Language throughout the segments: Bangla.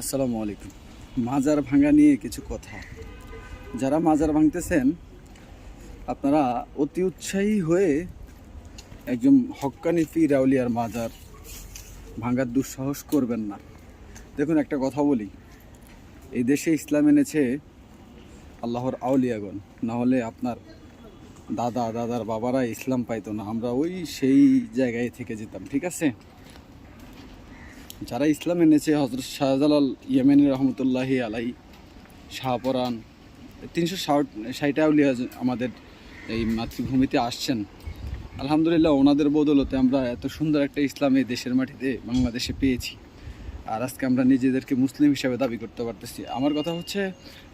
আসসালামু আলাইকুম। মাজার ভাঙা নিয়ে কিছু কথা। যারা মাজার ভাঙতেছেন, আপনারা অতি উৎসাহী হয়ে একজন হক্কানি পীর আউলিয়ার মাজার ভাঙার দুঃসাহস করবেন না। দেখুন, একটা কথা বলি। এই দেশে ইসলাম এনেছে আল্লাহর আউলিয়াগণ। না হলে আপনার দাদা, দাদার বাবারা ইসলাম পাইতো না। আমরা ওই সেই জায়গায় থেকে যেতাম, ঠিক আছে? যারা ইসলাম এনেছে হজরত শাহজালাল ইয়েমেনি রহমতুল্লাহি আলাই শাহপরান তিনশো ষাট ষাট আউলিয়া আমাদের এই মাতৃভূমিতে আসছেন। আলহামদুলিল্লাহ ওনাদের বদলতে আমরা এত সুন্দর একটা ইসলাম এই দেশের মাটিতে বাংলাদেশে পেয়েছি। আর আজকে আমরা নিজেদেরকে মুসলিম হিসাবে দাবি করতে পারতেছি। আমার কথা হচ্ছে,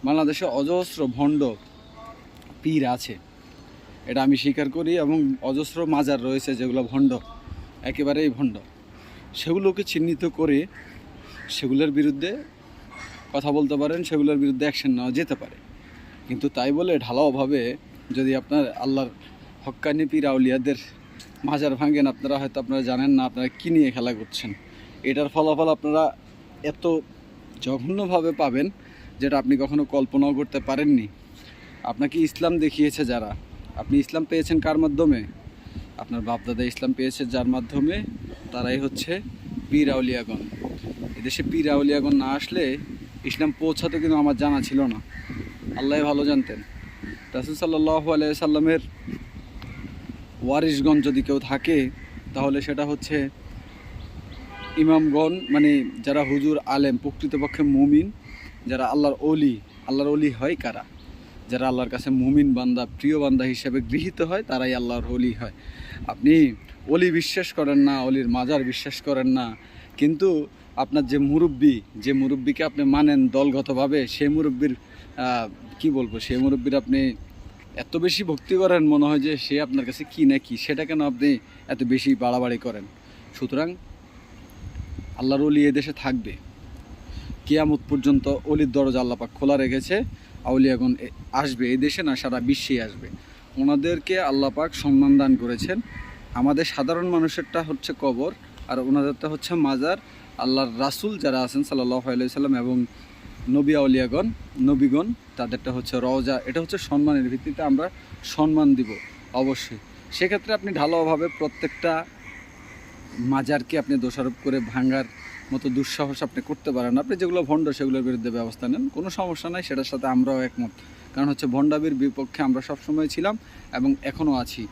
বাংলাদেশে অজস্র ভণ্ড পীর আছে। এটা আমি স্বীকার করি এবং অজস্র মাজার রয়েছে যেগুলো ভণ্ড, একেবারেই ভণ্ড। সেগুলোকে চিহ্নিত করে সেগুলোর বিরুদ্ধে কথা বলতে পারেন, সেগুলোর বিরুদ্ধে অ্যাকশন নেওয়া যেতে পারে। কিন্তু তাই বলে ঢালাওভাবে যদি আপনার আল্লাহর হক্কানি পীর মাজার ভাঙেন, আপনারা হয়তো আপনারা জানেন না আপনারা কী নিয়ে খেলা করছেন। এটার ফলাফল আপনারা এত জঘন্যভাবে পাবেন যেটা আপনি কখনো কল্পনাও করতে পারেননি। আপনাকে ইসলাম দেখিয়েছে যারা। আপনি ইসলাম পেয়েছেন কার মাধ্যমে? আপনার বাপদাদা ইসলাম পেয়েছে যার মাধ্যমে? তারাই হচ্ছে পীর আউলিয়াগণ এদেশে পীর আউলিয়াগণ না আসলে ইসলাম পৌঁছাতে কিন্তু আমার জানা ছিল না। আল্লাহ ভালো জানতেন। রাসুল সাল্লাহ আলিয়া সাল্লামের ওয়ারিশগণ যদি কেউ থাকে, তাহলে সেটা হচ্ছে ইমামগণ মানে যারা হুজুর, আলেম, প্রকৃতপক্ষে মুমিন, যারা আল্লাহর অলি আল্লাহর অলি হয় কারা? যারা আল্লাহর কাছে মুমিন বান্দা, প্রিয় বান্দা হিসেবে গৃহীত হয়, তারাই আল্লাহর অলি হয়। আপনি অলি বিশ্বাস করেন না, অলির মাজার বিশ্বাস করেন না। কিন্তু আপনার যে মুরব্বী, যে মুরব্বীকে আপনি মানেন দলগতভাবে সেই মুরব্বীর কি বলব সেই মুরব্বীর আপনি এত বেশি ভক্তি করেন, মনে হয় যে সে আপনার কাছে কি না কি, সেটা কেন আপনি এত বেশি বাড়াবাড়ি করেন? সুতরাং আল্লাহর অলি এদেশে থাকবে। কিয়ামত পর্যন্ত অলির দরজা আল্লাপাক খোলা রেখেছে, আউলিয়াগণ আসবে এই দেশে না, সারা বিশ্বেই আসবে। ওনাদেরকে আল্লাপাক সম্মান দান করেছেন। আমাদের সাধারণ মানুষেরটা হচ্ছে কবর, আর ওনাদেরটা হচ্ছে মাজার। আল্লাহর রাসূল যারা আছেন সাল্লাহ আলাইসাল্লাম এবং নবী আউলিয়াগণ, নবীগণ, তাদেরটা হচ্ছে রওজা। এটা হচ্ছে সম্মানের ভিত্তিতে আমরা সম্মান দিব, অবশ্যই। সেক্ষেত্রে আপনি ঢালাওভাবে প্রত্যেকটা মাজারকে আপনি দোষারোপ করে ভাঙার মতো দুঃসাহস আপনি করতে পারেন আপনি যেগুলো ভণ্ড, সেগুলোর বিরুদ্ধে ব্যবস্থা নেন। কোনো সমস্যা নাই, সেটার সাথে আমরাও একমত। কারণ হচ্ছে ভণ্ডাবির বিপক্ষে আমরা সবসময় ছিলাম এবং এখনও আছি।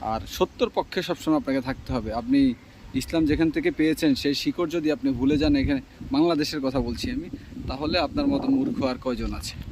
আর সত্যর পক্ষে সবসময় আপনাকে থাকতে হবে। আপনি ইসলাম যেখান থেকে পেয়েছেন, সেই শিকড় যদি আপনি ভুলে যান, এখানে বাংলাদেশের কথা বলছি আমি, তাহলে আপনার মতো মূর্খ আর কয়জন আছে?